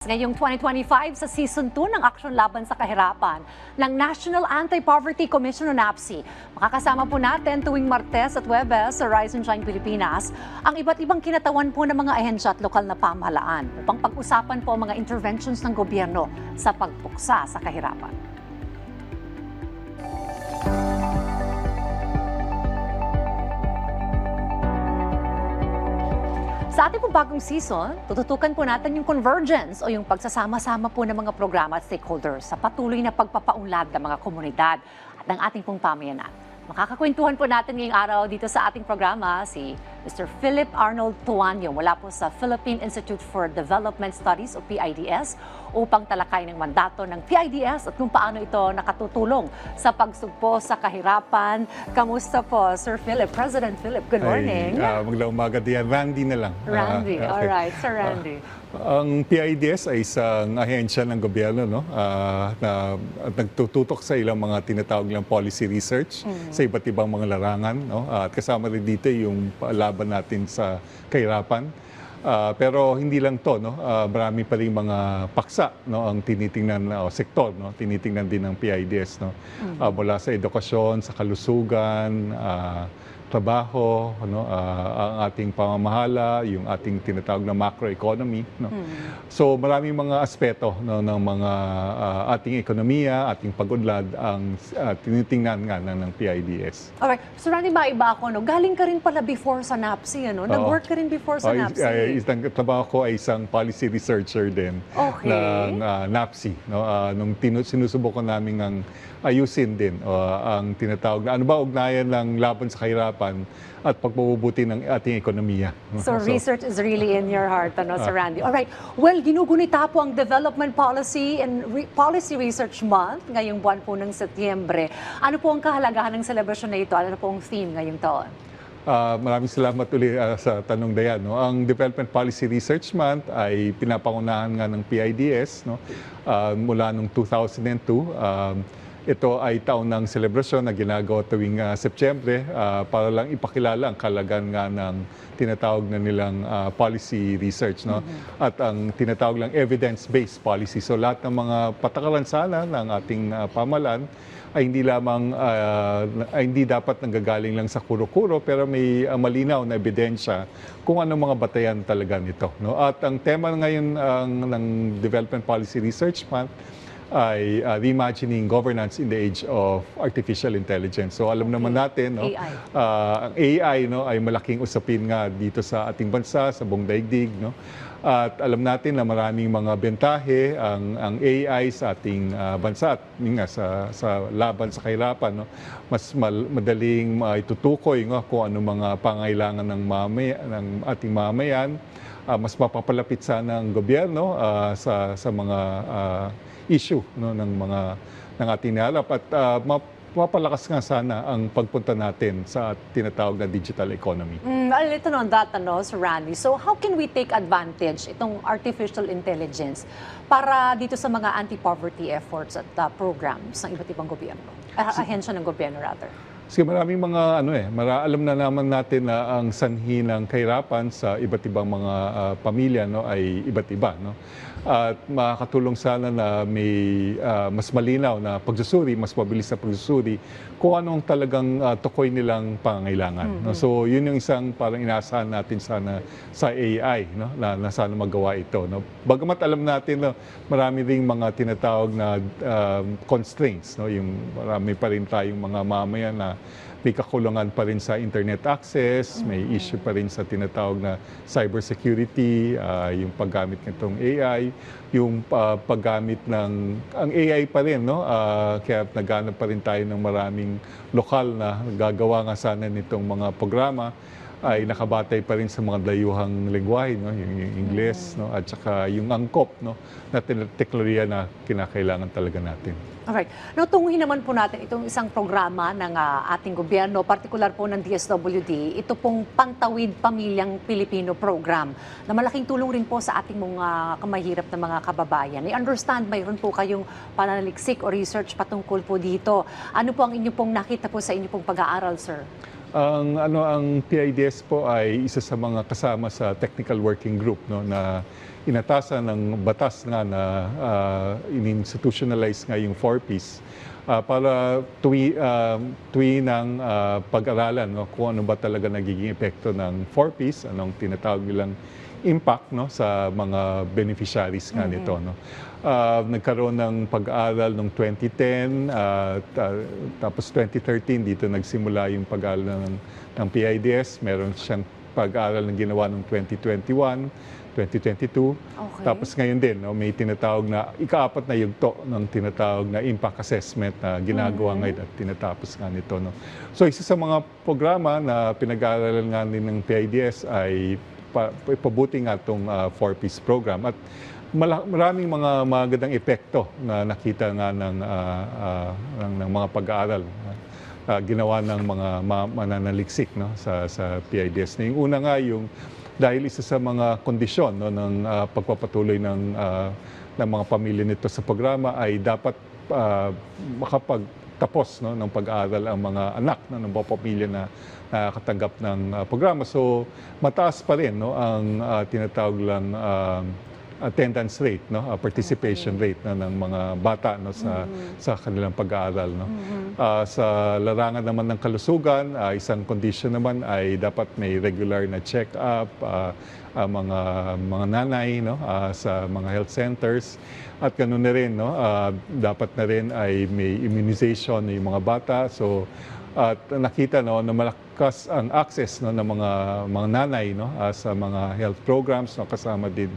Ngayong 2025 sa Season 2 ng Aksyon Laban sa Kahirapan ng National Anti-Poverty Commission o NAPSI. Makakasama po natin tuwing Martes at Webes sa Rise and Shine Pilipinas ang iba't ibang kinatawan po ng mga ahensya at lokal na pamahalaan upang pag-usapan po ang mga interventions ng gobyerno sa pagpuksa sa kahirapan. Sa ating po bagong season, tututukan po natin yung convergence o yung pagsasama-sama po ng mga programa at stakeholders sa patuloy na pagpapaunlad ng mga komunidad at ng ating pong pamayanan. Makakakwentuhan po natin ngayong araw dito sa ating programa si Mr. Philip Arnold Tuanyo mula po sa Philippine Institute for Development Studies o PIDS upang talakay ng mandato ng PIDS at kung paano ito nakatutulong sa pagsugpo sa kahirapan. Kamusta po, Sir Philip? President Philip, good morning. Ay, ah, magandang umaga diyan. Randy na lang. Randy, Ah, all right, Sir Randy. Ang PIDS ay isang ahensya ng gobyerno no, ah, na at nagtututok sa ilang mga tinatawag lang policy research sa iba't ibang mga larangan. No? Ah, at kasama rin dito yung laban natin sa kahirapan. Ah, pero hindi lang to, no? Ah, marami pa rin mga paksa no ang tinitingnan o sektor, no? Tinitingnan din ng PIDS, no? Ah, mula sa edukasyon, sa kalusugan, ah, trabaho, ano, ah, ang ating pamamahala, yung ating tinatawag na macroeconomy. No? So maraming mga aspeto no, ng mga ah, ating ekonomiya, ating pag-unlad ang ah, tinitingnan nga ng, ng PIDS. Alright, Sir Randy, maiba ako, no? Galing ka rin pala before sa NAPSI, ano? Nag-work ka rin before sa NAPSI. is- ah, isang trabaho ko ay isang policy researcher din Okay. ng ah, NAPSI. No? Ah, nung tinu- sinusubukan namin ang ayusin din o ang tinatawag na ano ba ugnayan ng laban sa kahirapan at pagpabubuti ng ating ekonomiya. no? So, research is really in your heart, ano, Sir Randy. Alright, well, ginugunita po ang Development Policy and Re- Policy Research Month ngayong buwan po ng Setyembre. Ano po ang kahalagahan ng celebration na ito? Ano po ang theme ngayong taon? Ah, maraming salamat ulit ah, sa tanong Dayan. No? Ang Development Policy Research Month ay pinapangunahan nga ng PIDS no? Ah, mula noong 2002. Um, ito ay taon ng selebrasyon na ginagawa tuwing ah, Setyembre ah, para lang ipakilala ang kalagan nga ng tinatawag na nilang ah, policy research no? At ang tinatawag lang evidence-based policy. So lahat ng mga patakaran sana ng ating ah, pamalan ay hindi lamang ah, ay hindi dapat nanggagaling lang sa kuro-kuro pero may ah, malinaw na ebidensya kung ano mga batayan talaga nito no? At ang tema ngayon ang ng Development Policy Research Month ay ah, reimagining governance in the age of artificial intelligence. So alam naman natin no AI. ah, ang AI no ay malaking usapin nga dito sa ating bansa sa buong daigdig no. At alam natin na maraming mga bentahe ang ang AI sa ating ah, bansa at nga sa sa laban sa kahirapan no. Mas mal- madaling maitutukoy no, kung ano mga pangailangan ng mamay ng ating mamayan. Ah, mas mapapalapit sana ang gobyerno ah, sa sa mga ah, issue no ng mga ng ating nilalap at ah, map- mapalakas nga sana ang pagpunta natin sa tinatawag na digital economy. Mm, a little on that, ano, Sir Randy. So, how can we take advantage itong artificial intelligence para dito sa mga anti-poverty efforts at uh, programs ng iba't ibang gobyerno? Ah, ahensya ng gobyerno, rather. Kasi maraming mga ano eh, mara, alam na naman natin na ang sanhi ng kahirapan sa iba't ibang mga ah, pamilya no ay iba't iba no. At makakatulong sana na may ah, mas malinaw na pagsusuri, mas mabilis na pagsusuri kung anong talagang ah, tukoy nilang pangangailangan. No? So yun yung isang parang inaasahan natin sana sa AI no na, na sana magawa ito no. Bagamat alam natin no, marami ring mga tinatawag na um, constraints no yung marami pa rin tayong mga mamayan na may kakulangan pa rin sa internet access, may issue pa rin sa tinatawag na cybersecurity, ah, yung paggamit nitong AI, yung ah, paggamit ng ang AI pa rin no? Ah, kaya naghanap pa rin tayo ng maraming lokal na gagawa nga sana nitong mga programa ay nakabatay pa rin sa mga dayuhang lengguwahe no yung, yung Ingles no at saka yung angkop no na te- teknolohiya na kinakailangan talaga natin. Alright. Now, tunguhin naman po natin itong isang programa ng ah, ating gobyerno, partikular po ng DSWD, ito pong Pantawid Pamilyang Pilipino Program na malaking tulong rin po sa ating mga kamahirap na mga kababayan. I understand mayroon po kayong pananaliksik o research patungkol po dito. Ano po ang inyo pong nakita po sa inyo pong pag-aaral, sir? Ang ano ang PIDS po ay isa sa mga kasama sa technical working group no na inatasan ng batas nga na uh, in-institutionalize nga yung 4Ps ah, para tuwi uh, tuwi ng ah, pag-aralan no kung ano ba talaga nagiging epekto ng 4Ps anong tinatawag nilang impact no sa mga beneficiaries nga nito no. Ah, nagkaroon ng pag-aaral noong 2010 at ah, tapos 2013 dito nagsimula yung pag-aaral ng, ng PIDS. Meron siyang pag-aaral na ginawa noong 2021, 2022. Okay. Tapos ngayon din, no, may tinatawag na ikaapat na yugto ng tinatawag na impact assessment na ginagawa ngayon at tinatapos nga nito. No. So isa sa mga programa na pinag-aaralan nga din ng PIDS ay pa, ipabuti nga itong 4-piece program. At maraming mga magandang epekto na nakita nga ng, ah, ah, ng, ng mga pag-aaral ah, ginawa ng mga ma- mananaliksik no, sa, sa PIDS. Na yung una nga yung dahil isa sa mga kondisyon no, ng ah, pagpapatuloy ng, ah, ng mga pamilya nito sa programa ay dapat ah, makapagtapos no, ng pag-aaral ang mga anak no, ng mga pamilya na nakakatanggap ng ah, programa. So mataas pa rin no, ang ah, tinatawag lang ah, attendance rate, no, ah, participation rate no, ng mga bata no, sa sa kanilang pag-aaral. No. Ah, sa larangan naman ng kalusugan, ah, isang condition naman ay dapat may regular na check-up, ah, ah, mga mga nanay no, ah, sa mga health centers. At ganoon na rin, no, ah, dapat na rin ay may immunization ng mga bata. So, at nakita no na malakas ang access no ng mga mga nanay no ah, sa mga health programs no kasama din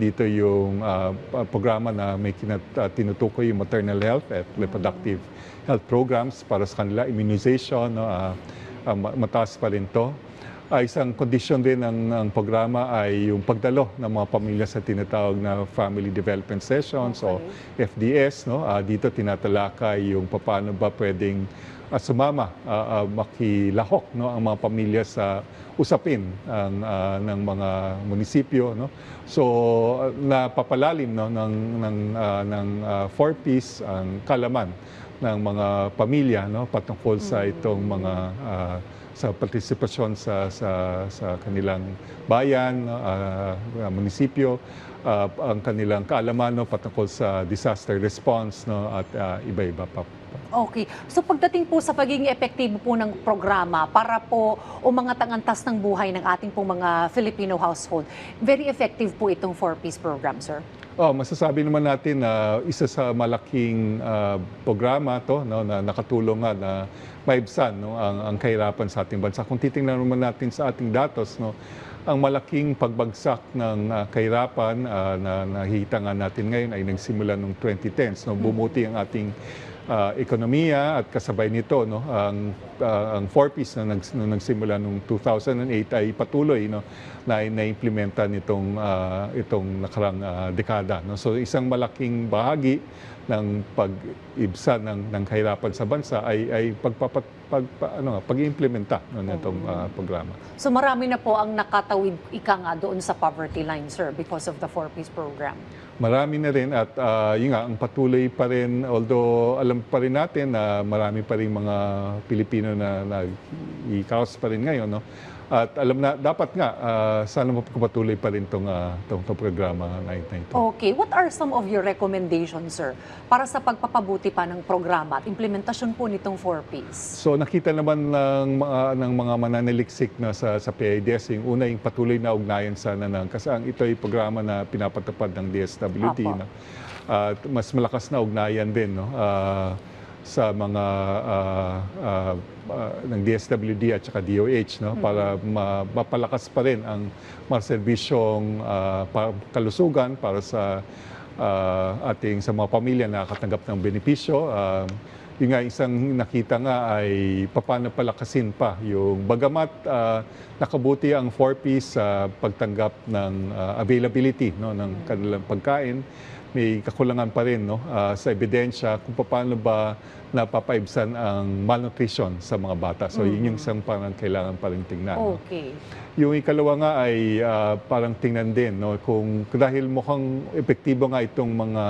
dito yung pa- programa na may kinat, ah, tinutukoy yung maternal health at reproductive health programs para sa kanila immunization no ah, ma- mataas pa rin to Ah, isang condition din ng, ng programa ay yung pagdalo ng mga pamilya sa tinatawag na family development sessions o FDS no? Ah, dito tinatalakay yung paano ba pwedeng ah, sumama ah, ah, makilahok no ang mga pamilya sa usapin ang ah, ng mga munisipyo no? So napapalalim no ng ng ah, ng ah, 4Ps ang kalaman ng mga pamilya no patungkol sa itong mga ah, sa partisipasyon sa sa sa kanilang bayan, ah, munisipyo, ah, ang kanilang kaalaman no, patungkol sa disaster response no, at ah, iba-iba pa. Okay. So pagdating po sa pagiging epektibo po ng programa para po umangat ang antas ng buhay ng ating pong mga Filipino household, very effective po itong 4-piece program, sir. Oh, masasabi naman natin na isa sa malaking ah, programa to no na nakatulong nga na maibsan no ang, ang kahirapan sa ating bansa. Kung titingnan naman natin sa ating datos no ang malaking pagbagsak ng ah, kahirapan ah, na nakikita nga natin ngayon ay nagsimula noong 2010s no bumuti ang ating ah, ekonomiya at kasabay nito no ang ah, ang 4Ps na, nags, na nagsimula noong 2008 ay patuloy no na na-implementa nitong ah, itong nakarang ah, dekada no. So isang malaking bahagi ng pag-ibsa ng ng kahirapan sa bansa ay ay pagpapat pag, pa- ano pag-implementa no nitong ah, programa So marami na po ang nakatawid ika nga doon sa poverty line, sir, because of the 4-piece program. Marami na rin at ah, yun nga, ang patuloy pa rin, although alam pa rin natin na marami pa rin mga Pilipino na nag-ikaos pa rin ngayon. No? At alam na, dapat nga, ah, sana mapagpatuloy pa rin itong tong, tong programa na na ito. Okay. What are some of your recommendations, sir, para sa pagpapabuti pa ng programa at implementasyon po nitong 4-piece? So nakita naman ng mga ng mga mananaliksik na sa sa PIDS yung una yung patuloy na ugnayan sana ng kasi ang ito ay programa na pinapatupad ng DSWD Apo. At mas malakas na ugnayan din no ah, sa mga ah, ah, ah, ng DSWD at saka DOH no? Para ma- mapalakas pa rin ang mga serbisyong ah, pa- kalusugan para sa ah, ating sa mga pamilya na nakatanggap ng benepisyo. Ah, yun nga, isang nakita nga ay paano palakasin pa yung bagamat ah, nakabuti ang 4Ps sa pagtanggap ng ah, availability no, ng kanilang pagkain, may kakulangan pa rin no, ah, sa ebidensya kung paano ba napapaibsan ang malnutrition sa mga bata. So yun yung isang parang kailangan pa rin tingnan. no. Okay. Yung ikalawa nga ay ah, parang tingnan din no kung dahil mukhang epektibo nga itong mga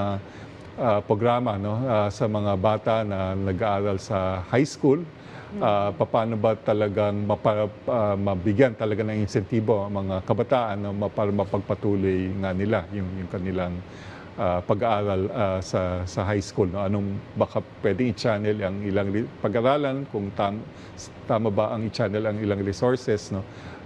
ah, programa no ah, sa mga bata na nag-aaral sa high school ah, paano ba talagang mapa, ah, mabigyan talaga ng insentibo ang mga kabataan no, ma- para mapagpatuloy nga nila yung, yung kanilang ah, pag-aaral ah, sa sa high school no? Anong baka pwedeng i-channel ang ilang pag-aralan kung tam, tama ba ang i-channel ang ilang resources no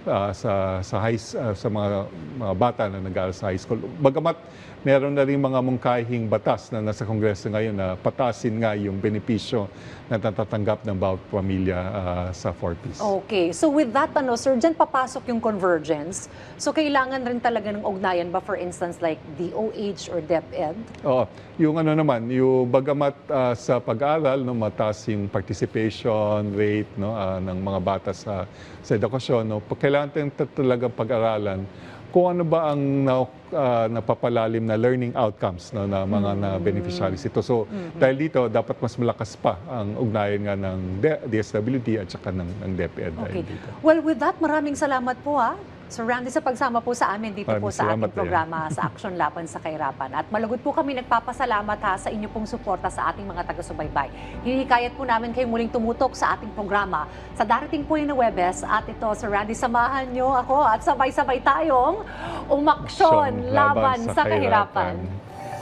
ah, sa sa high ah, sa mga mga bata na nag-aaral sa high school bagamat meron na rin mga mungkahing batas na nasa kongreso ngayon na patasin nga yung benepisyo na natatanggap ng bawat pamilya ah, sa 4Ps. Okay. So with that, ano, sir, dyan papasok yung convergence. So kailangan rin talaga ng ugnayan ba, for instance, like DOH or DepEd? Oo. Yung ano naman, yung bagamat ah, sa pag-aaral, no, mataas yung participation rate no, ah, ng mga bata sa, sa edukasyon, no, kailangan din ta- talagang pag-aralan kung ano ba ang na, ah, napapalalim na learning outcomes no, na mga na beneficiaries ito. So, dahil dito, dapat mas malakas pa ang ugnayan nga ng DSWD at saka ng, ng DepEd Okay. dito. Well, with that, maraming salamat po ha. Sir Randy, sa pagsama po sa amin dito po Maraming sa salamat, ating programa sa Action Laban sa Kahirapan. At malugod po kami nagpapasalamat ha sa inyo pong suporta sa ating mga taga-subaybay. Hinihikayat po namin kayo muling tumutok sa ating programa sa darating po yung Webes. At ito, Sir Randy, samahan nyo ako at sabay-sabay tayong umaksyon laban, sa kahirapan.